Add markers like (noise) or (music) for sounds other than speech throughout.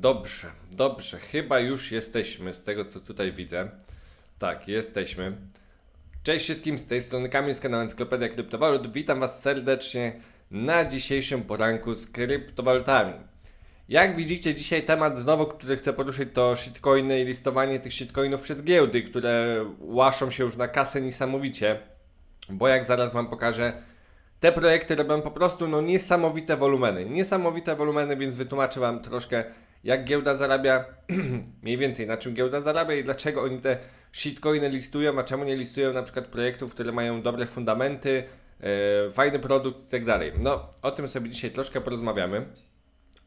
Dobrze, dobrze. Chyba już jesteśmy z tego, co tutaj widzę. Tak, jesteśmy. Cześć wszystkim, z tej strony Kamil z kanału Encyklopedię Kryptowalut. Witam Was serdecznie na dzisiejszym poranku z kryptowalutami. Jak widzicie, dzisiaj temat znowu, który chcę poruszyć, to shitcoiny i listowanie tych shitcoinów przez giełdy, które łaszą się już na kasę niesamowicie. Bo jak zaraz Wam pokażę, te projekty robią po prostu no, niesamowite wolumeny. Niesamowite wolumeny, więc wytłumaczę Wam troszkę, jak giełda zarabia, (clears throat) mniej więcej na czym giełda zarabia i dlaczego oni te shitcoiny listują, a czemu nie listują na przykład projektów, które mają dobre fundamenty, e, fajny produkt i tak dalej. No, o tym sobie dzisiaj troszkę porozmawiamy.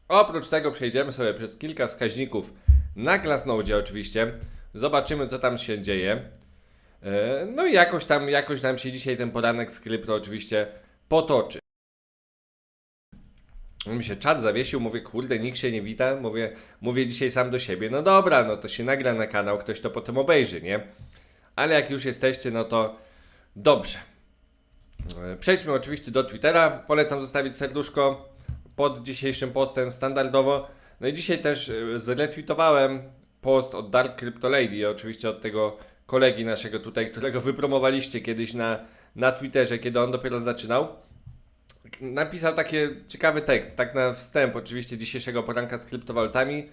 Oprócz tego przejdziemy sobie przez kilka wskaźników na Glassnode oczywiście. Zobaczymy, co tam się dzieje. E, No i jakoś tam, jakoś nam się dzisiaj ten poranek z krypto oczywiście potoczy. Mi się czat zawiesił, mówię, kurde, nikt się nie wita, mówię, mówię dzisiaj sam do siebie, no dobra, no to się nagra na kanał, ktoś to potem obejrzy, nie? Ale jak już jesteście, no to dobrze. E, Przejdźmy oczywiście do Twittera, polecam zostawić serduszko pod dzisiejszym postem standardowo. No i dzisiaj też e, zretweetowałem post od Dark Crypto Lady, oczywiście od tego kolegi naszego tutaj, którego wypromowaliście kiedyś na, na Twitterze, kiedy on dopiero zaczynał. Napisał taki ciekawy tekst, tak na wstęp oczywiście dzisiejszego poranka z kryptowalutami.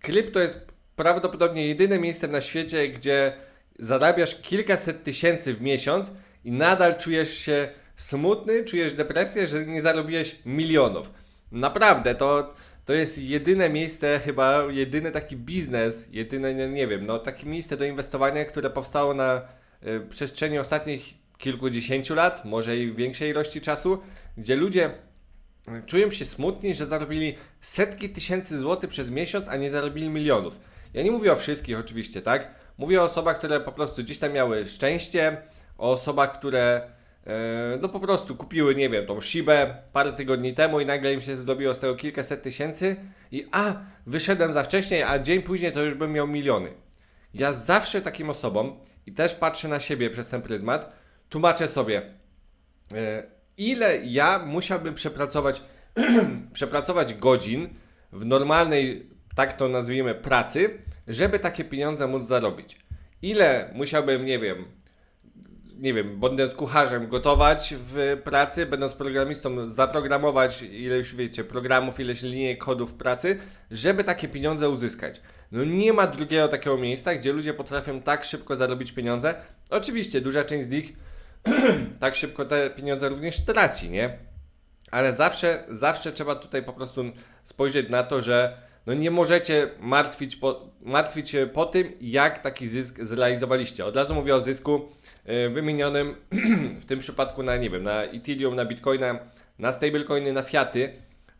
Krypto jest prawdopodobnie jedynym miejscem na świecie, gdzie zarabiasz kilkaset tysięcy w miesiąc i nadal czujesz się smutny, czujesz depresję, że nie zarobiłeś milionów. Naprawdę, to, to jest jedyne miejsce, chyba jedyny taki biznes, jedyne, nie, nie wiem, no takie miejsce do inwestowania, które powstało na y, przestrzeni ostatnich kilkudziesięciu lat, może i większej ilości czasu, gdzie ludzie czują się smutni, że zarobili setki tysięcy złotych przez miesiąc, a nie zarobili milionów. Ja nie mówię o wszystkich oczywiście, tak? Mówię o osobach, które po prostu gdzieś tam miały szczęście, o osobach, które e, no po prostu kupiły, nie wiem, tą Shibę parę tygodni temu i nagle im się zrobiło z tego kilkaset tysięcy i a, wyszedłem za wcześnie, a dzień później to już bym miał miliony. Ja zawsze takim osobom i też patrzę na siebie przez ten pryzmat, tłumaczę sobie, e, ile ja musiałbym przepracować, (clears throat) przepracować godzin w normalnej, tak to nazwijmy, pracy, żeby takie pieniądze móc zarobić. Ile musiałbym, nie wiem, nie wiem, będąc kucharzem, gotować w pracy, będąc programistą, zaprogramować ileś, wiecie, programów, ileś linii kodów pracy, żeby takie pieniądze uzyskać. No nie ma drugiego takiego miejsca, gdzie ludzie potrafią tak szybko zarobić pieniądze. Oczywiście, duża część z nich (clears throat) tak szybko te pieniądze również traci, nie? Ale zawsze, zawsze trzeba tutaj po prostu spojrzeć na to, że no nie możecie martwić, po, martwić się po tym, jak taki zysk zrealizowaliście. Od razu mówię o zysku y, wymienionym (clears throat) w tym przypadku na, nie wiem, na Ethereum, na Bitcoina, na stablecoiny, na fiaty,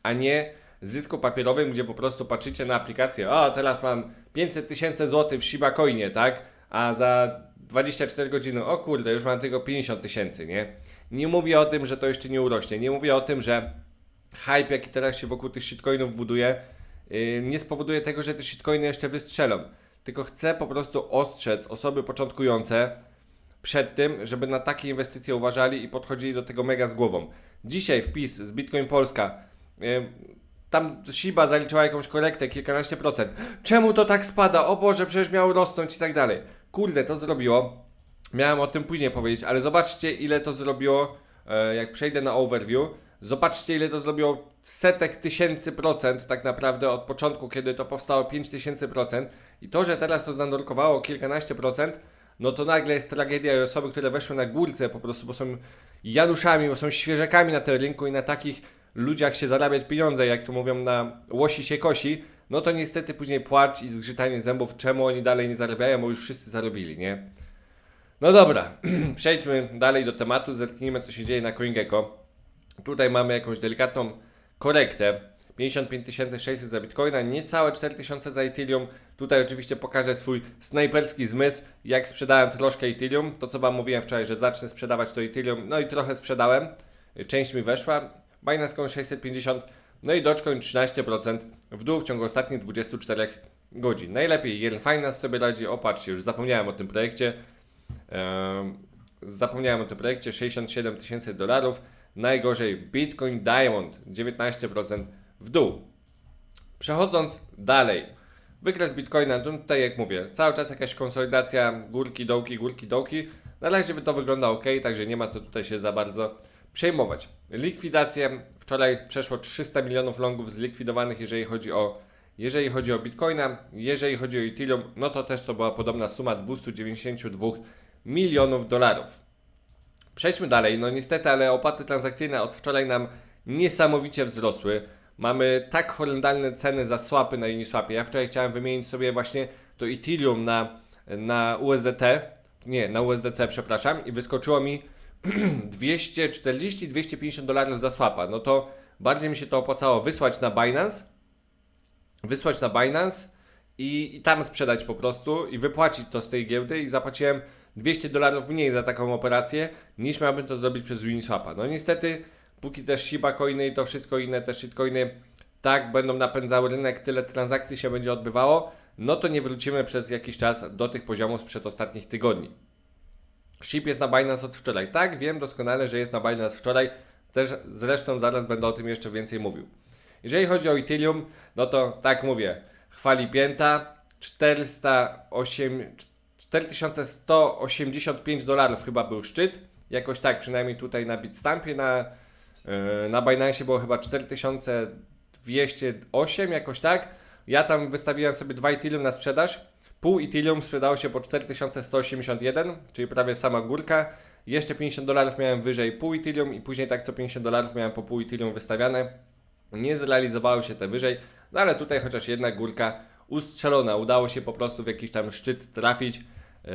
a nie zysku papierowym, gdzie po prostu patrzycie na aplikację, o teraz mam 500 tysięcy złotych w Shiba Coinie, tak? A za 24 godziny, o kurde, już mam tylko 50 tysięcy, nie? Nie mówię o tym, że to jeszcze nie urośnie, nie mówię o tym, że hype, jaki teraz się wokół tych shitcoinów buduje, yy, nie spowoduje tego, że te shitcoiny jeszcze wystrzelą. Tylko chcę po prostu ostrzec osoby początkujące przed tym, żeby na takie inwestycje uważali i podchodzili do tego mega z głową. Dzisiaj wpis z Bitcoin Polska. Yy, tam Shiba zaliczyła jakąś korektę, kilkanaście procent. Czemu to tak spada? O Boże, przecież miało rosnąć i tak dalej. Kurde, to zrobiło. Miałem o tym później powiedzieć, ale zobaczcie ile to zrobiło, e, jak przejdę na overview. Zobaczcie ile to zrobiło setek tysięcy procent tak naprawdę od początku, kiedy to powstało 5 tysięcy procent. I to, że teraz to zanurkowało kilkanaście procent, no to nagle jest tragedia i osoby, które weszły na górce po prostu, bo są januszami, bo są świeżakami na tym rynku i na takich ludziach się zarabiać pieniądze, jak to mówią na łosi się kosi, no to niestety później płacz i zgrzytanie zębów, czemu oni dalej nie zarabiają, bo już wszyscy zarobili, nie? No dobra, (clears throat) przejdźmy dalej do tematu, zerknijmy co się dzieje na CoinGecko. Tutaj mamy jakąś delikatną korektę. 55 600 za Bitcoina, niecałe 4000 za Ethereum. Tutaj oczywiście pokażę swój snajperski zmysł, jak sprzedałem troszkę Ethereum. To co Wam mówiłem wczoraj, że zacznę sprzedawać to Ethereum, no i trochę sprzedałem. Część mi weszła. Binance Coin 650, no i Dogecoin 13% w dół w ciągu ostatnich 24 godzin. Najlepiej Yearn Finance sobie radzi, opatrzcie, już zapomniałem o tym projekcie. Zapomniałem o tym projekcie, 67 tysięcy dolarów. Najgorzej Bitcoin Diamond 19% w dół. Przechodząc dalej. Wykres Bitcoina, tutaj jak mówię, cały czas jakaś konsolidacja, górki, dołki, górki, dołki. Na razie to wygląda ok, także nie ma co tutaj się za bardzo przejmować. Likwidacje, wczoraj przeszło 300 milionów longów zlikwidowanych, jeżeli chodzi o jeżeli chodzi o Bitcoina, jeżeli chodzi o Ethereum, no to też to była podobna suma 292 milionów dolarów. Przejdźmy dalej. No niestety, ale opłaty transakcyjne od wczoraj nam niesamowicie wzrosły. Mamy tak horrendalne ceny za swapy na Uniswapie. Ja wczoraj chciałem wymienić sobie właśnie to Ethereum na, na USDT, nie, na USDC, przepraszam, i wyskoczyło mi (clears throat) 240-250 dolarów za swapa. No to bardziej mi się to opłacało wysłać na Binance, wysłać na Binance i, i tam sprzedać po prostu i wypłacić to z tej giełdy i zapłaciłem 200 dolarów mniej za taką operację niż miałbym to zrobić przez Uniswapa. No niestety, póki też Shiba Coiny i to wszystko inne, te shitcoiny tak będą napędzały rynek, tyle transakcji się będzie odbywało, no to nie wrócimy przez jakiś czas do tych poziomów sprzed ostatnich tygodni. SHIB jest na Binance od wczoraj. Tak, wiem doskonale, że jest na Binance wczoraj. Też zresztą zaraz będę o tym jeszcze więcej mówił. Jeżeli chodzi o Ethereum, no to tak mówię, chwali pięta, 408, 4185 dolarów chyba był szczyt. Jakoś tak, przynajmniej tutaj na Bitstampie, na, yy, na Binance było chyba 4208, jakoś tak. Ja tam wystawiłem sobie 2 Ethereum na sprzedaż. Pół Ethereum sprzedało się po 4181, czyli prawie sama górka. Jeszcze 50 dolarów miałem wyżej pół Ethereum i później tak co 50 dolarów miałem po pół Ethereum wystawiane. Nie zrealizowały się te wyżej, no ale tutaj chociaż jedna górka ustrzelona. Udało się po prostu w jakiś tam szczyt trafić yy,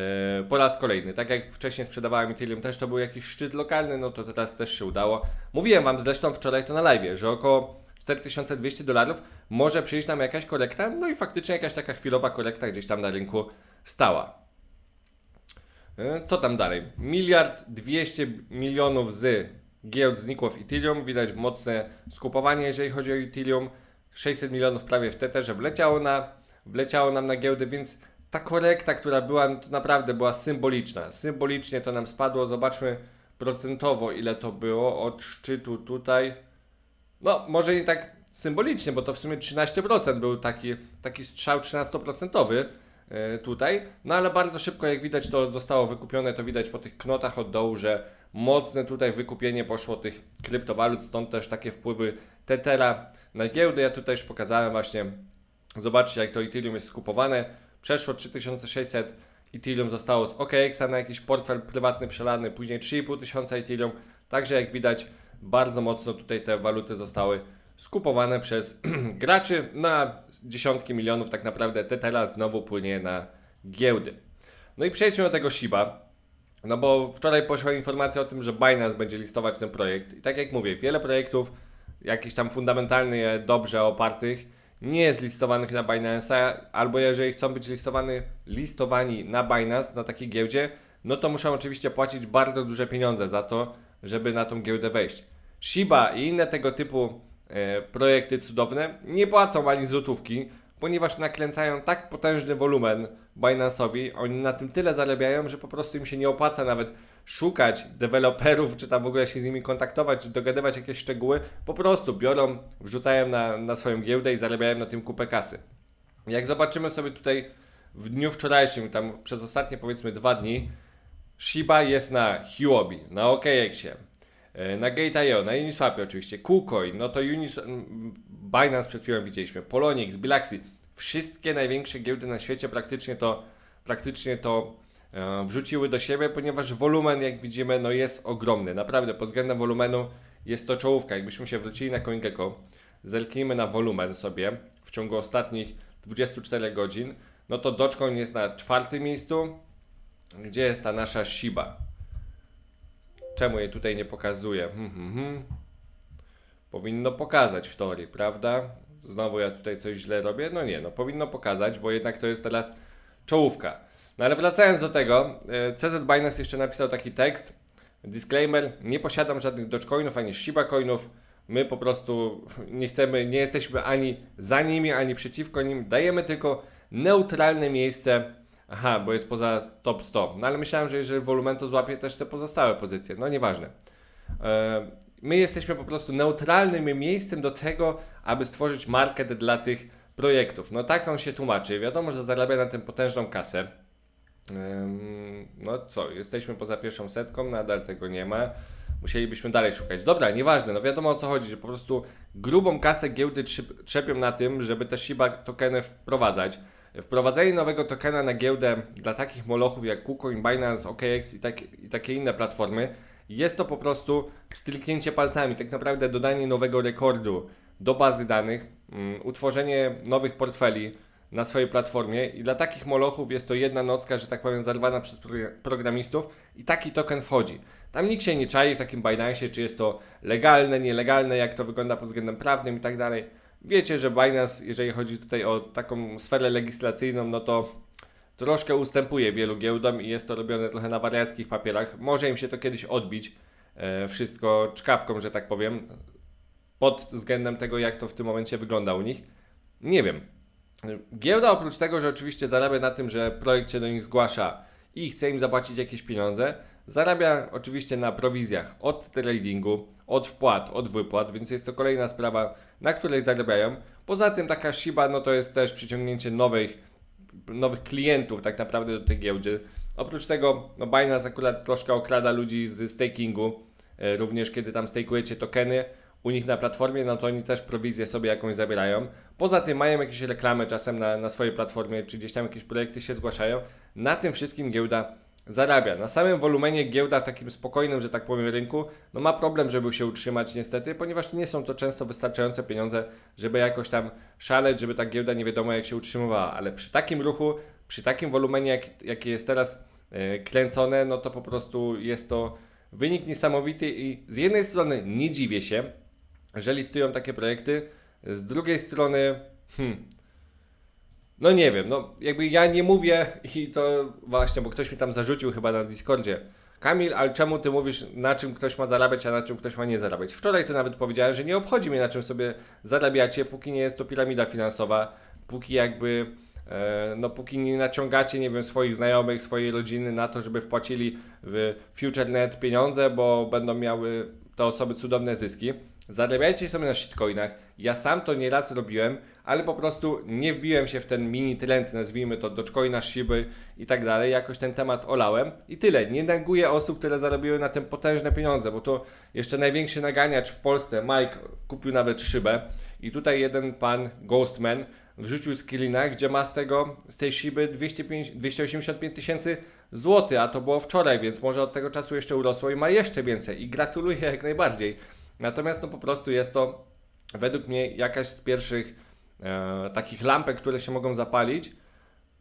po raz kolejny. Tak jak wcześniej sprzedawałem Ethereum, też to był jakiś szczyt lokalny, no to teraz też się udało. Mówiłem Wam zresztą wczoraj to na live, że około 4200 dolarów może przyjść nam jakaś korekta, no i faktycznie jakaś taka chwilowa korekta gdzieś tam na rynku stała. Yy, Co tam dalej? Miliard 200 milionów z giełd znikło w Ethereum. Widać mocne skupowanie, jeżeli chodzi o Ethereum. 600 milionów prawie w Tetherze wleciało, na, wleciało nam na giełdę, więc ta korekta, która była, to naprawdę była symboliczna. Symbolicznie to nam spadło. Zobaczmy procentowo, ile to było od szczytu tutaj. No, może nie tak symbolicznie, bo to w sumie 13% był taki, taki strzał 13% e, tutaj. No ale bardzo szybko, jak widać, to zostało wykupione. To widać po tych knotach od dołu, że mocne tutaj wykupienie poszło tych kryptowalut, stąd też takie wpływy Tethera na giełdę. Ja tutaj już pokazałem właśnie, zobaczcie jak to Ethereum jest skupowane. Przeszło 3600 Ethereum zostało z OKX-a na jakiś portfel prywatny przelany, później 3500 Ethereum. Także jak widać, bardzo mocno tutaj te waluty zostały skupowane przez (clears throat) graczy na dziesiątki milionów tak naprawdę Tethera znowu płynie na giełdy. No i przejdźmy do tego Shiba. No bo wczoraj poszła informacja o tym, że Binance będzie listować ten projekt. I tak jak mówię, wiele projektów, jakichś tam fundamentalnie dobrze opartych, nie jest listowanych na Binance, albo jeżeli chcą być listowany, listowani na Binance, na takiej giełdzie, no to muszą oczywiście płacić bardzo duże pieniądze za to, żeby na tą giełdę wejść. Shiba i inne tego typu e, projekty cudowne nie płacą ani złotówki, ponieważ nakręcają tak potężny wolumen Binance'owi, oni na tym tyle zarabiają, że po prostu im się nie opłaca nawet szukać deweloperów, czy tam w ogóle się z nimi kontaktować, czy dogadywać jakieś szczegóły, po prostu biorą, wrzucają na, na swoją giełdę i zarabiają na tym kupę kasy. Jak zobaczymy sobie tutaj w dniu wczorajszym, tam przez ostatnie powiedzmy dwa dni, Shiba jest na Huobi, na OKX-ie, na Gate.io, na Uniswapie oczywiście, KuCoin, no to Unis... Binance przed chwilą widzieliśmy, Polonix, Bilaxy, wszystkie największe giełdy na świecie praktycznie to, praktycznie to e, wrzuciły do siebie, ponieważ wolumen, jak widzimy, no jest ogromny. Naprawdę, pod względem wolumenu jest to czołówka. Jakbyśmy się wrócili na CoinGecko, zerknijmy na wolumen sobie w ciągu ostatnich 24 godzin, no to Dogecoin jest na czwartym miejscu. Gdzie jest ta nasza Shiba? Czemu jej tutaj nie pokazuje? Hmm, hmm, hmm. Powinno pokazać w teorii, prawda? Znowu ja tutaj coś źle robię? No nie, no powinno pokazać, bo jednak to jest teraz czołówka. No ale wracając do tego, e, CZ Binance jeszcze napisał taki tekst. Disclaimer, nie posiadam żadnych Dogecoinów ani Shiba Coinów. My po prostu nie chcemy, nie jesteśmy ani za nimi, ani przeciwko nim. Dajemy tylko neutralne miejsce. Aha, bo jest poza top 100. No ale myślałem, że jeżeli wolumen to złapie też te pozostałe pozycje. No nieważne. E, My jesteśmy po prostu neutralnym miejscem do tego, aby stworzyć market dla tych projektów. No tak on się tłumaczy. Wiadomo, że zarabia na tym potężną kasę. No co, jesteśmy poza pierwszą setką, nadal tego nie ma. Musielibyśmy dalej szukać. Dobra, nieważne, no wiadomo o co chodzi, że po prostu grubą kasę giełdy trzepią na tym, żeby te Shiba tokeny wprowadzać. Wprowadzenie nowego tokena na giełdę dla takich molochów jak KuCoin, Binance, OKX i, tak, i takie inne platformy jest to po prostu stryknięcie palcami, tak naprawdę dodanie nowego rekordu do bazy danych, mm, utworzenie nowych portfeli na swojej platformie i dla takich molochów jest to jedna nocka, że tak powiem, zarwana przez pro- programistów i taki token wchodzi. Tam nikt się nie czai w takim Binance, czy jest to legalne, nielegalne, jak to wygląda pod względem prawnym i tak dalej. Wiecie, że Binance, jeżeli chodzi tutaj o taką sferę legislacyjną, no to troszkę ustępuje wielu giełdom i jest to robione trochę na wariackich papierach. Może im się to kiedyś odbić, e, wszystko czkawką, że tak powiem, pod względem tego, jak to w tym momencie wygląda u nich. Nie wiem. Giełda oprócz tego, że oczywiście zarabia na tym, że projekt się do nich zgłasza i chce im zapłacić jakieś pieniądze, zarabia oczywiście na prowizjach od tradingu, od wpłat, od wypłat, więc jest to kolejna sprawa, na której zarabiają. Poza tym taka Shiba, no to jest też przyciągnięcie nowych, nowych klientów tak naprawdę do tej giełdy. Oprócz tego, no Binance akurat troszkę okrada ludzi z stakingu, e, również kiedy tam stakujecie tokeny u nich na platformie, no to oni też prowizję sobie jakąś zabierają. Poza tym mają jakieś reklamy czasem na, na swojej platformie, czy gdzieś tam jakieś projekty się zgłaszają. Na tym wszystkim giełda zarabia. Na samym wolumenie giełda w takim spokojnym, że tak powiem, rynku, no ma problem, żeby się utrzymać niestety, ponieważ nie są to często wystarczające pieniądze, żeby jakoś tam szaleć, żeby ta giełda nie wiadomo jak się utrzymywała, ale przy takim ruchu, przy takim wolumenie, jak, jakie jest teraz e, kręcone, no to po prostu jest to wynik niesamowity i z jednej strony nie dziwię się, że listują takie projekty, z drugiej strony, hmm, no nie wiem, no jakby ja nie mówię i to właśnie, bo ktoś mi tam zarzucił chyba na Discordzie. Kamil, ale czemu ty mówisz, na czym ktoś ma zarabiać, a na czym ktoś ma nie zarabiać? Wczoraj to nawet powiedziałem, że nie obchodzi mnie, na czym sobie zarabiacie, póki nie jest to piramida finansowa, póki jakby, e, no póki nie naciągacie, nie wiem, swoich znajomych, swojej rodziny na to, żeby wpłacili w FutureNet pieniądze, bo będą miały te osoby cudowne zyski. Zarabiajcie sobie na shitcoinach. Ja sam to nieraz robiłem, ale po prostu nie wbiłem się w ten mini trend, nazwijmy to Dogecoina, Shiby i tak dalej. Jakoś ten temat olałem i tyle. Nie neguję osób, które zarobiły na tym potężne pieniądze, bo to jeszcze największy naganiacz w Polsce, Mike, kupił nawet szybę i tutaj jeden pan, Ghostman, wrzucił screena, gdzie ma z tego, z tej Shiby 205 285 tysięcy złotych, a to było wczoraj, więc może od tego czasu jeszcze urosło i ma jeszcze więcej i gratuluję jak najbardziej. Natomiast no po prostu jest to według mnie jakaś z pierwszych e, takich lampek, które się mogą zapalić,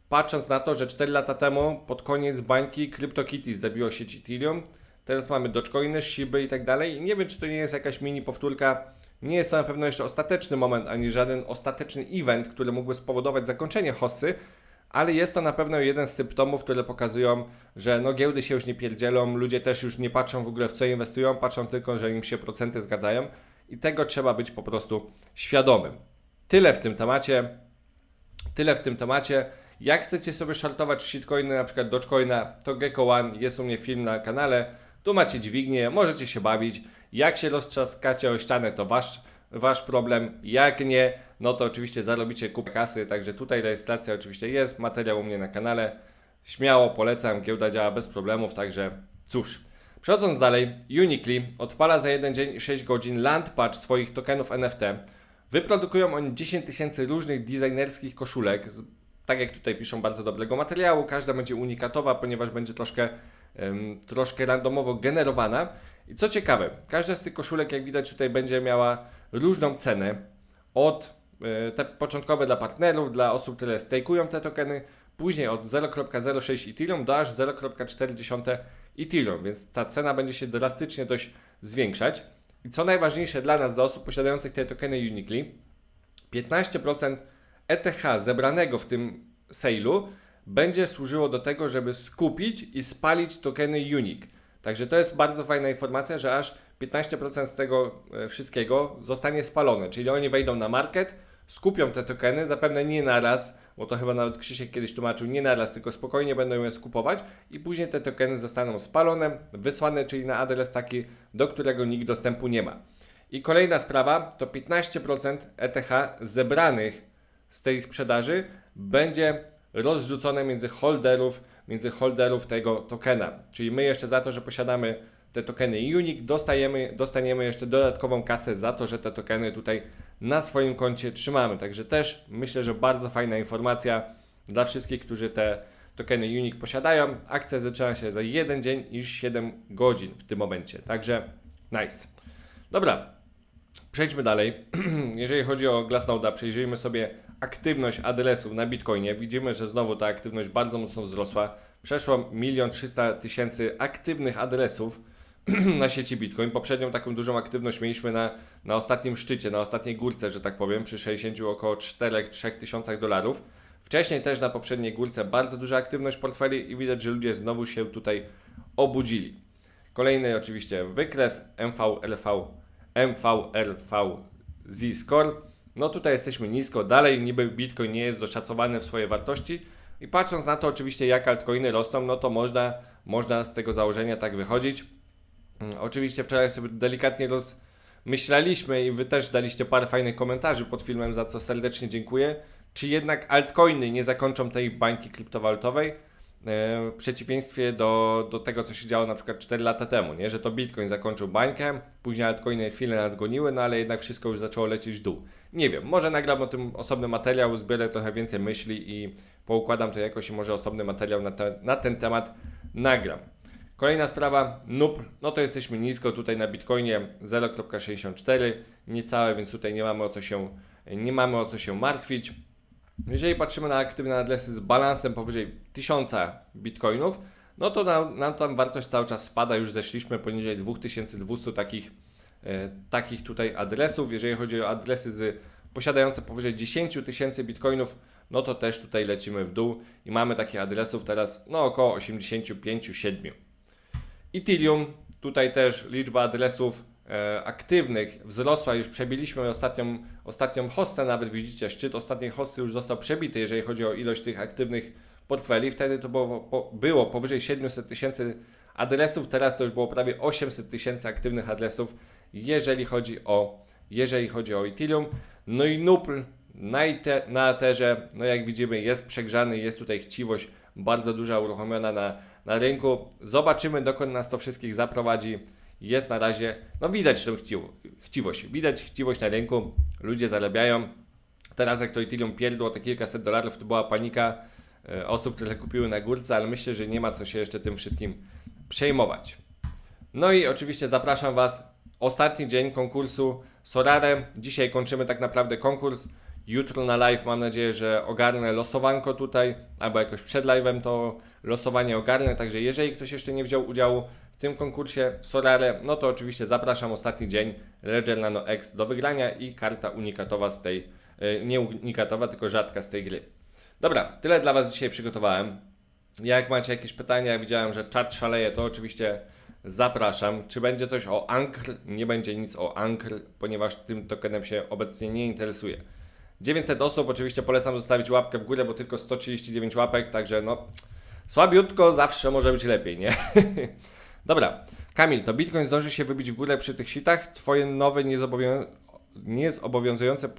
patrząc na to, że 4 lata temu pod koniec bańki CryptoKitties zabiło sieć Ethereum, teraz mamy Dogecoiny, Shiby i tak dalej. I nie wiem, czy to nie jest jakaś mini powtórka, nie jest to na pewno jeszcze ostateczny moment, ani żaden ostateczny event, który mógłby spowodować zakończenie hossy, ale jest to na pewno jeden z symptomów, które pokazują, że no giełdy się już nie pierdzielą, ludzie też już nie patrzą w ogóle w co inwestują, patrzą tylko, że im się procenty zgadzają i tego trzeba być po prostu świadomym. Tyle w tym temacie. Tyle w tym temacie. Jak chcecie sobie szartować shitcoiny, na przykład Dogecoina, to Gecko One, jest u mnie film na kanale. Tu macie dźwignię, możecie się bawić. Jak się roztrzaskacie o ścianę, to wasz, wasz problem. Jak nie, no to oczywiście zarobicie kupę kasy. Także tutaj rejestracja oczywiście jest, materiał u mnie na kanale. Śmiało polecam, giełda działa bez problemów, także cóż. Przechodząc dalej, Unikly odpala za jeden dzień 6 godzin land patch swoich tokenów NFT. Wyprodukują oni 10 tysięcy różnych designerskich koszulek, z, tak jak tutaj piszą, bardzo dobrego materiału. Każda będzie unikatowa, ponieważ będzie troszkę, troszkę randomowo generowana. I co ciekawe, każda z tych koszulek, jak widać tutaj, będzie miała różną cenę. Od e, te początkowe dla partnerów, dla osób, które stakują te tokeny, później od 0.06 Ethereum do aż 0.4 Ethereum, więc ta cena będzie się drastycznie dość zwiększać. I co najważniejsze dla nas, dla osób posiadających te tokeny Unikly, 15% ETH zebranego w tym sale'u będzie służyło do tego, żeby skupić i spalić tokeny Unique. Także to jest bardzo fajna informacja, że aż 15% z tego e, wszystkiego zostanie spalone, czyli oni wejdą na market, skupią te tokeny, zapewne nie na raz, bo to chyba nawet Krzysiek kiedyś tłumaczył, nie naraz, tylko spokojnie będą je skupować i później te tokeny zostaną spalone, wysłane, czyli na adres taki, do którego nikt dostępu nie ma. I kolejna sprawa to 15% ETH zebranych z tej sprzedaży będzie rozrzucone między holderów, między holderów tego tokena. Czyli my jeszcze za to, że posiadamy te tokeny Unique, dostajemy, dostaniemy jeszcze dodatkową kasę za to, że te tokeny tutaj na swoim koncie trzymamy. Także też myślę, że bardzo fajna informacja dla wszystkich, którzy te tokeny Unique posiadają. Akcja zaczyna się za jeden dzień i 7 godzin w tym momencie. Także nice. Dobra, Przejdźmy dalej. (clears throat) Jeżeli chodzi o Glassnode'a, przejrzyjmy sobie aktywność adresów na Bitcoinie. Widzimy, że znowu ta aktywność bardzo mocno wzrosła. Przeszło 1 300 tysięcy aktywnych adresów (clears throat) na sieci Bitcoin. Poprzednią taką dużą aktywność mieliśmy na, na ostatnim szczycie, na ostatniej górce, że tak powiem, przy 60 około 4-3 tysiącach dolarów. Wcześniej też na poprzedniej górce bardzo duża aktywność portfeli i widać, że ludzie znowu się tutaj obudzili. Kolejny oczywiście wykres MVRV MVRV Z-Score. No tutaj jesteśmy nisko, dalej niby Bitcoin nie jest doszacowany w swojej wartości i patrząc na to oczywiście jak altcoiny rosną, no to można, można z tego założenia tak wychodzić. Mm, Oczywiście wczoraj sobie delikatnie rozmyślaliśmy i Wy też daliście parę fajnych komentarzy pod filmem, za co serdecznie dziękuję. Czy jednak altcoiny nie zakończą tej bańki kryptowalutowej? E, w przeciwieństwie do, do tego, co się działo na przykład 4 lata temu, nie? że to Bitcoin zakończył bańkę, później altcoiny chwilę nadgoniły, no ale jednak wszystko już zaczęło lecieć w dół. Nie wiem, może nagram o tym osobny materiał, zbiorę trochę więcej myśli i poukładam to jakoś i może osobny materiał na, te, na ten temat nagram. Kolejna sprawa, NUP, no to jesteśmy nisko tutaj na Bitcoinie 0.64, niecałe, więc tutaj nie mamy o co się, nie mamy o co się martwić. Jeżeli patrzymy na aktywne adresy z balansem powyżej 1000 bitcoinów, no to nam, nam tam wartość cały czas spada, już zeszliśmy poniżej 2200 takich, e, takich tutaj adresów. Jeżeli chodzi o adresy z posiadające powyżej 10 tysięcy bitcoinów, no to też tutaj lecimy w dół i mamy takich adresów teraz no około 85-7. Ethereum, tutaj też liczba adresów e, aktywnych wzrosła, już przebiliśmy ostatnią, ostatnią hostę, nawet widzicie, szczyt ostatniej hosty już został przebity, jeżeli chodzi o ilość tych aktywnych portfeli. Wtedy to było, po, było powyżej 700 tysięcy adresów, teraz to już było prawie 800 tysięcy aktywnych adresów, jeżeli chodzi o, jeżeli chodzi o Ethereum. No i Nupl na, ite, na no jak widzimy, jest przegrzany, jest tutaj chciwość bardzo duża uruchomiona na, na rynku. Zobaczymy, dokąd nas to wszystkich zaprowadzi. Jest na razie, no widać chciw chciwość, widać chciwość na rynku, ludzie zarabiają. Teraz jak to Ethereum pierdło te kilkaset dolarów, to była panika e, osób, które kupiły na górce, ale myślę, że nie ma co się jeszcze tym wszystkim przejmować. No i oczywiście zapraszam Was. Ostatni dzień konkursu Sorare. Dzisiaj kończymy tak naprawdę konkurs. Jutro na live mam nadzieję, że ogarnę losowanko tutaj, albo jakoś przed live'em to losowanie ogarnę. Także jeżeli ktoś jeszcze nie wziął udziału w tym konkursie Sorare, no to oczywiście zapraszam ostatni dzień Ledger Nano X do wygrania i karta unikatowa z tej, e, nie unikatowa, tylko rzadka z tej gry. Dobra, tyle dla Was dzisiaj przygotowałem. Jak macie jakieś pytania, widziałem, że czat szaleje, to oczywiście zapraszam. Czy będzie coś o Ankr? Nie będzie nic o Ankr, ponieważ tym tokenem się obecnie nie interesuje. 900 osób, oczywiście polecam zostawić łapkę w górę, bo tylko 139 łapek, także no słabiutko zawsze może być lepiej, nie? (laughs) Dobra, Kamil, to Bitcoin zdąży się wybić w górę przy tych sitach? Twoje nowe niezobowią- niezobowiązujące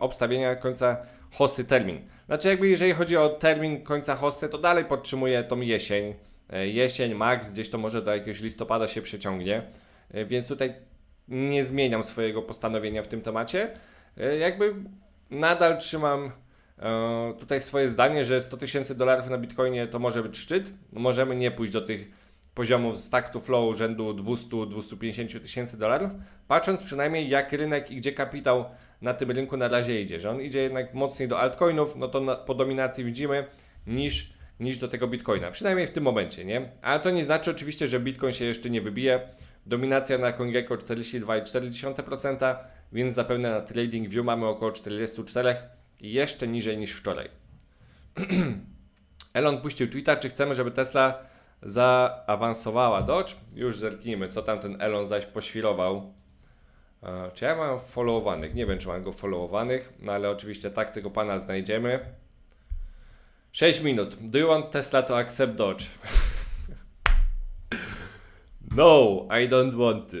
obstawienia końca hossy termin. Znaczy jakby jeżeli chodzi o termin końca hossy, to dalej podtrzymuję tą jesień. E, Jesień, max, gdzieś to może do jakiegoś listopada się przeciągnie, E, więc tutaj nie zmieniam swojego postanowienia w tym temacie. E, Jakby nadal trzymam e, tutaj swoje zdanie, że 100 tysięcy dolarów na Bitcoinie to może być szczyt. Możemy nie pójść do tych poziomów stack to flow rzędu 200-250 tysięcy dolarów, patrząc przynajmniej jak rynek i gdzie kapitał na tym rynku na razie idzie, że on idzie jednak mocniej do altcoinów, no to na, po dominacji widzimy, niż, niż do tego Bitcoina, przynajmniej w tym momencie, nie? Ale to nie znaczy oczywiście, że Bitcoin się jeszcze nie wybije. Dominacja na CoinGecko 42,4%, więc zapewne na TradingView mamy około 44 i jeszcze niżej niż wczoraj. (clears throat) Elon puścił tweeta, czy chcemy, żeby Tesla zaawansowała Dodge? Już zerknijmy, co tam ten Elon zaś poświrował. E, Czy ja mam followowanych? Nie wiem, czy mam go followowanych, no ale oczywiście tak tego pana znajdziemy. 6 minut. Do you want Tesla to accept Dodge? (laughs) No, I don't want to.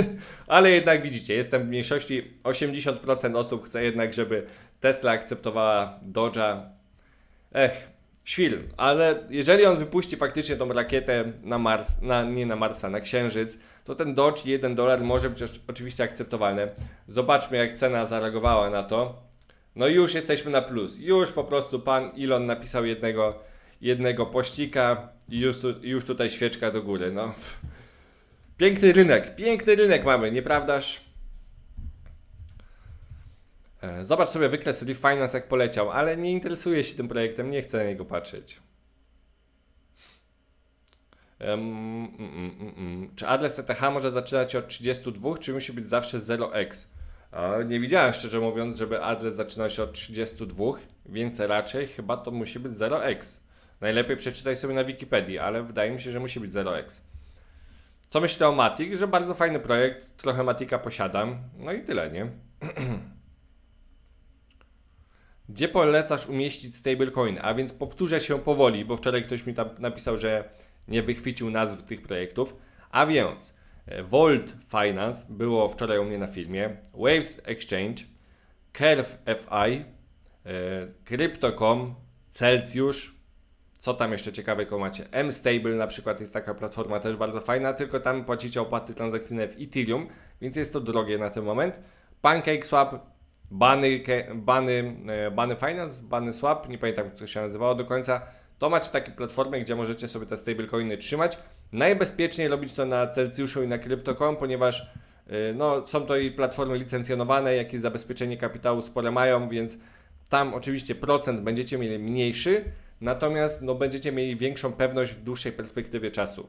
(laughs) Ale jednak widzicie, jestem w mniejszości. 80% osób chce jednak, żeby Tesla akceptowała Dodge'a. Ech, świr. Ale jeżeli on wypuści faktycznie tą rakietę na Mars, na, nie na Marsa, na Księżyc, to ten Dodge 1 dolar może być oczywiście akceptowalny. Zobaczmy, jak cena zareagowała na to. No już jesteśmy na plus. Już po prostu pan Elon napisał jednego, jednego pościka i już, już tutaj świeczka do góry. No. Piękny rynek, piękny rynek mamy, nieprawdaż? E, Zobacz sobie wykres Refinance jak poleciał, ale nie interesuję się tym projektem, nie chcę na niego patrzeć. Em, mm, mm, mm. Czy adres ETH może zaczynać od 32, czy musi być zawsze 0x? A, Nie widziałem szczerze mówiąc, żeby adres zaczynał się od 32, więc raczej chyba to musi być 0x. Najlepiej przeczytaj sobie na Wikipedii, ale wydaje mi się, że musi być 0x. Co myślę o Matic? Że bardzo fajny projekt, trochę Matika posiadam, no i tyle, nie? (clears throat) Gdzie polecasz umieścić stablecoin? A więc powtórzę się powoli, bo wczoraj ktoś mi tam napisał, że nie wychwycił nazw tych projektów. A więc e, Volt Finance było wczoraj u mnie na filmie, Waves Exchange, Curve FI, Crypto.com, Celsius, co tam jeszcze ciekawego macie? M-Stable na przykład jest taka platforma też bardzo fajna, tylko tam płacicie opłaty transakcyjne w Ethereum, więc jest to drogie na ten moment. PancakeSwap, Bany, Bany, e, Bany Finance, Bany Swap, nie pamiętam jak to się nazywało do końca. To macie takie platformy, gdzie możecie sobie te stablecoiny trzymać. Najbezpieczniej robić to na Celsiuszu i na Crypto.com, ponieważ e, no, są to i platformy licencjonowane, jakieś zabezpieczenie kapitału spore mają, więc tam oczywiście procent będziecie mieli mniejszy, natomiast no, będziecie mieli większą pewność w dłuższej perspektywie czasu.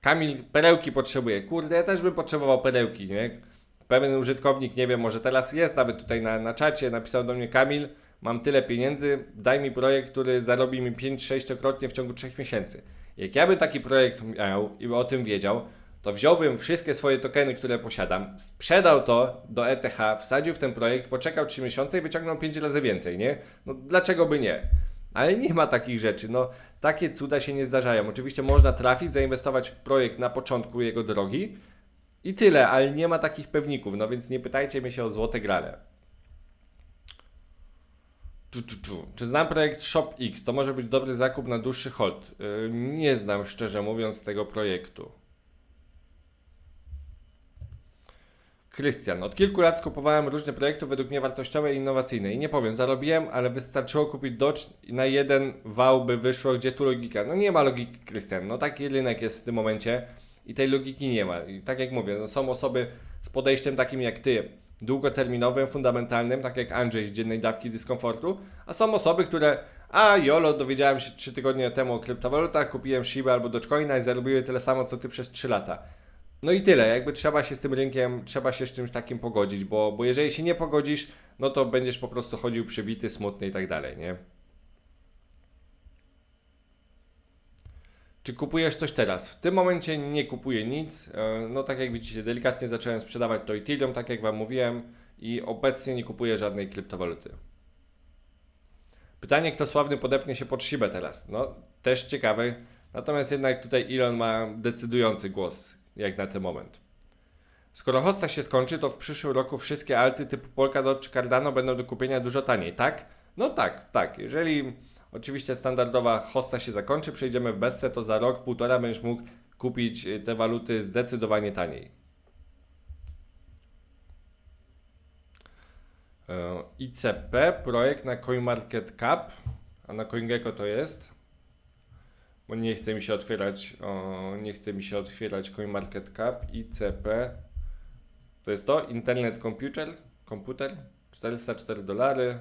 Kamil perełki potrzebuje. Kurde, ja też bym potrzebował perełki, nie? Pewien użytkownik, nie wiem, może teraz jest nawet tutaj na, na czacie, napisał do mnie Kamil, mam tyle pieniędzy, daj mi projekt, który zarobi mi 5-6-krotnie w ciągu 3 miesięcy. Jak ja bym taki projekt miał i o tym wiedział, to wziąłbym wszystkie swoje tokeny, które posiadam, sprzedał to do ETH, wsadził w ten projekt, poczekał 3 miesiące i wyciągnął 5 razy więcej, nie? No dlaczego by nie? Ale nie ma takich rzeczy. No, takie cuda się nie zdarzają. Oczywiście można trafić, zainwestować w projekt na początku jego drogi i tyle, ale nie ma takich pewników, no więc nie pytajcie mnie się o złote grale. Tu, tu, tu. Czy znam projekt ShopX? To może być dobry zakup na dłuższy hold. Yy, nie znam szczerze mówiąc tego projektu. Krystian, od kilku lat skupowałem różne projekty według mnie wartościowe i innowacyjne i nie powiem, zarobiłem, ale wystarczyło kupić Dodge i na jeden wał by wyszło, gdzie tu logika. No nie ma logiki, Krystian, no taki rynek jest w tym momencie i tej logiki nie ma. I tak jak mówię, no są osoby z podejściem takim jak ty, długoterminowym, fundamentalnym, tak jak Andrzej z dziennej dawki dyskomfortu, a są osoby, które a jolo, dowiedziałem się 3 tygodnie temu o kryptowalutach, kupiłem Shiba albo Dogecoina i zarobiły tyle samo co ty przez 3 lata. No i tyle, jakby trzeba się z tym rynkiem, trzeba się z czymś takim pogodzić, bo, bo jeżeli się nie pogodzisz, no to będziesz po prostu chodził przybity, smutny i tak dalej, nie? Czy kupujesz coś teraz? W tym momencie nie kupuję nic. E, No tak jak widzicie, delikatnie zacząłem sprzedawać to Ethereum, tak jak Wam mówiłem i obecnie nie kupuję żadnej kryptowaluty. Pytanie, kto sławny podepnie się pod Shibę teraz? No, też ciekawe. Natomiast jednak tutaj Elon ma decydujący głos, jak na ten moment. Skoro hosta się skończy, to w przyszłym roku wszystkie alty typu Polkadot czy Cardano będą do kupienia dużo taniej, tak? No tak, tak. Jeżeli oczywiście standardowa hosta się zakończy, przejdziemy w Bestę, to za rok, półtora będziesz mógł kupić y, te waluty zdecydowanie taniej. E, ICP, projekt na CoinMarketCap, a na CoinGecko to jest, bo nie chce mi się otwierać, o, nie chce mi się otwierać CoinMarketCap, ICP, to jest to, Internet Computer, komputer, 404 dolary,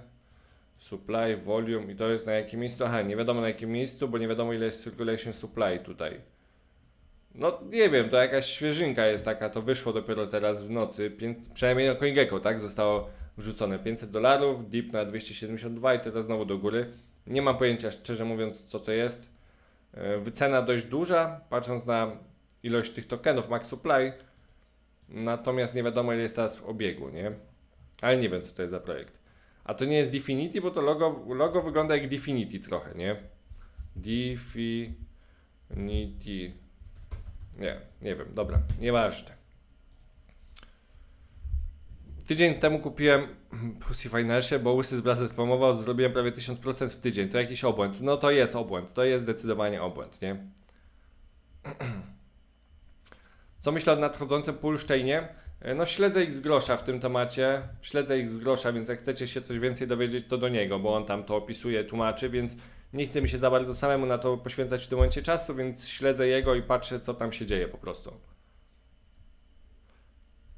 supply, volume i to jest na jakim miejscu, aha, nie wiadomo na jakim miejscu, bo nie wiadomo ile jest circulation supply tutaj. No nie wiem, to jakaś świeżynka jest taka, to wyszło dopiero teraz w nocy, pięć, przynajmniej na CoinGecko, tak, zostało wrzucone. 500 dolarów, dip na 272 i teraz znowu do góry. Nie mam pojęcia, szczerze mówiąc, co to jest. Wycena dość duża, patrząc na ilość tych tokenów max supply, natomiast nie wiadomo ile jest teraz w obiegu, nie? Ale nie wiem, co to jest za projekt. A to nie jest Definity, bo to logo, logo wygląda jak Definity trochę, nie? Definity. Nie, nie wiem, dobra, nieważne. Tydzień temu kupiłem (clears throat) Pussy Finalsie, bo Łysy z Blazem spamował, zrobiłem prawie 1000% w tydzień. To jakiś obłęd. No to jest obłęd, to jest zdecydowanie obłęd, nie? (clears throat) Co myślę o nadchodzącym Pulsztejnie? No śledzę X grosza w tym temacie, śledzę X grosza, więc jak chcecie się coś więcej dowiedzieć, to do niego, bo on tam to opisuje, tłumaczy, więc nie chce mi się za bardzo samemu na to poświęcać w tym momencie czasu, więc śledzę jego i patrzę, co tam się dzieje po prostu.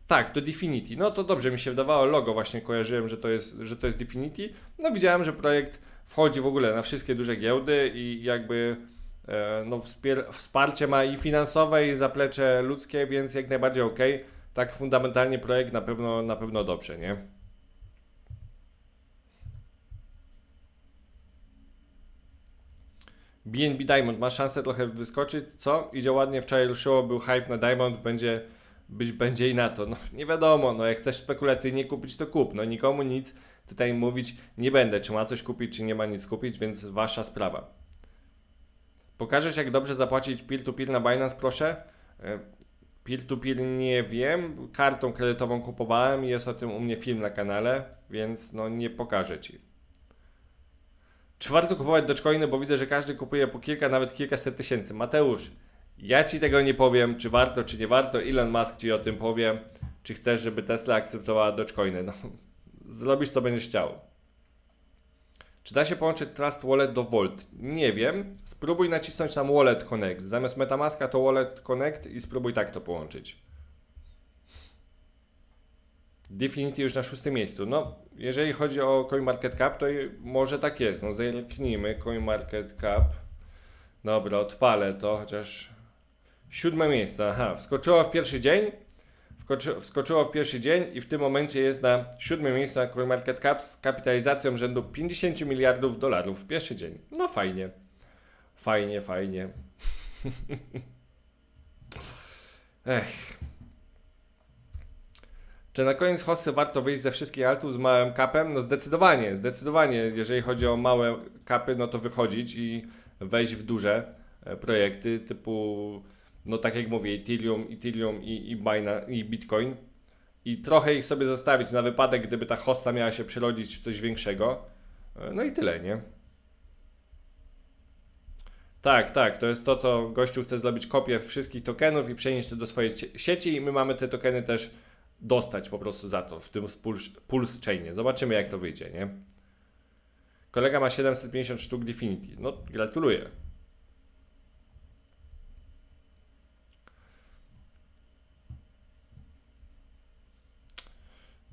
Tak, to Definity. No to dobrze mi się wydawało, logo właśnie kojarzyłem, że to jest, że to jest Definity. No widziałem, że projekt wchodzi w ogóle na wszystkie duże giełdy i jakby e, no, wsparcie ma i finansowe, i zaplecze ludzkie, więc jak najbardziej ok. Tak fundamentalnie projekt na pewno, na pewno dobrze, nie? BNB Diamond ma szansę trochę wyskoczyć, co? Idzie ładnie, wczoraj ruszyło, był hype na Diamond, będzie być będzie i na to. No nie wiadomo, no jak chcesz spekulacyjnie kupić, to kup. No nikomu nic tutaj mówić nie będę, czy ma coś kupić, czy nie ma nic kupić, więc wasza sprawa. Pokażesz, jak dobrze zapłacić peer-to-peer na Binance, proszę? Peer-to-peer nie wiem, kartą kredytową kupowałem i jest o tym u mnie film na kanale, więc no nie pokażę Ci. Czy warto kupować Dogecoiny, bo widzę, że każdy kupuje po kilka, nawet kilkaset tysięcy. Mateusz, ja Ci tego nie powiem, czy warto, czy nie warto. Elon Musk Ci o tym powie, czy chcesz, żeby Tesla akceptowała Dogecoiny. No, zrobisz co będziesz chciał. Czy da się połączyć Trust Wallet do Volt? Nie wiem. Spróbuj nacisnąć tam Wallet Connect. Zamiast Metamaska to Wallet Connect i spróbuj tak to połączyć. Definity już na szóstym miejscu. No, jeżeli chodzi o CoinMarketCap, to może tak jest. No, zerknijmy CoinMarketCap. Dobra, odpalę to, chociaż siódme miejsce. Aha, wskoczyło w pierwszy dzień. Wskoczy, wskoczyło w pierwszy dzień i w tym momencie jest na siódmym miejscu na CoinMarketCap z kapitalizacją rzędu 50 miliardów dolarów w pierwszy dzień. No fajnie. Fajnie, fajnie. (laughs) Ech. Czy na koniec hossy warto wyjść ze wszystkich altów z małym kapem? No zdecydowanie, zdecydowanie. Jeżeli chodzi o małe kapy, no to wychodzić i wejść w duże e, projekty typu, no tak jak mówię, Ethereum, Ethereum i, i, Binance, i Bitcoin i trochę ich sobie zostawić na wypadek, gdyby ta hossa miała się przerodzić w coś większego. E, No i tyle, nie? Tak, tak, to jest to, co gościu chce zrobić kopię wszystkich tokenów i przenieść to do swojej sieci i my mamy te tokeny też dostać po prostu za to w tym Pulse, Pulse Chainie. Zobaczymy jak to wyjdzie, nie? Kolega ma 750 sztuk Definity. No, gratuluję.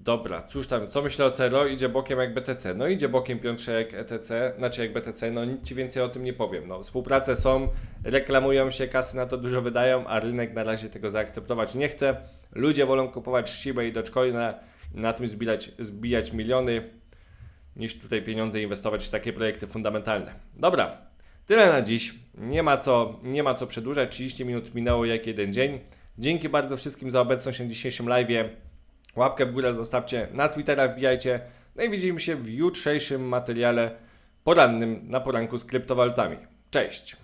Dobra, cóż tam, co myślę o CRO? Idzie bokiem jak BTC. No idzie bokiem Piotrze jak ETC, znaczy jak BTC, no nic Ci więcej o tym nie powiem. No, współprace są, reklamują się, kasy na to dużo wydają, a rynek na razie tego zaakceptować nie chce. Ludzie wolą kupować Shiba i Dogecoina na tym zbijać, zbijać miliony, niż tutaj pieniądze inwestować w takie projekty fundamentalne. Dobra, tyle na dziś. Nie ma co, nie ma co przedłużać. 30 minut minęło jak jeden dzień. Dzięki bardzo wszystkim za obecność na dzisiejszym live'ie. Łapkę w górę zostawcie, na Twittera wbijajcie. No i widzimy się w jutrzejszym materiale porannym na poranku z kryptowalutami. Cześć!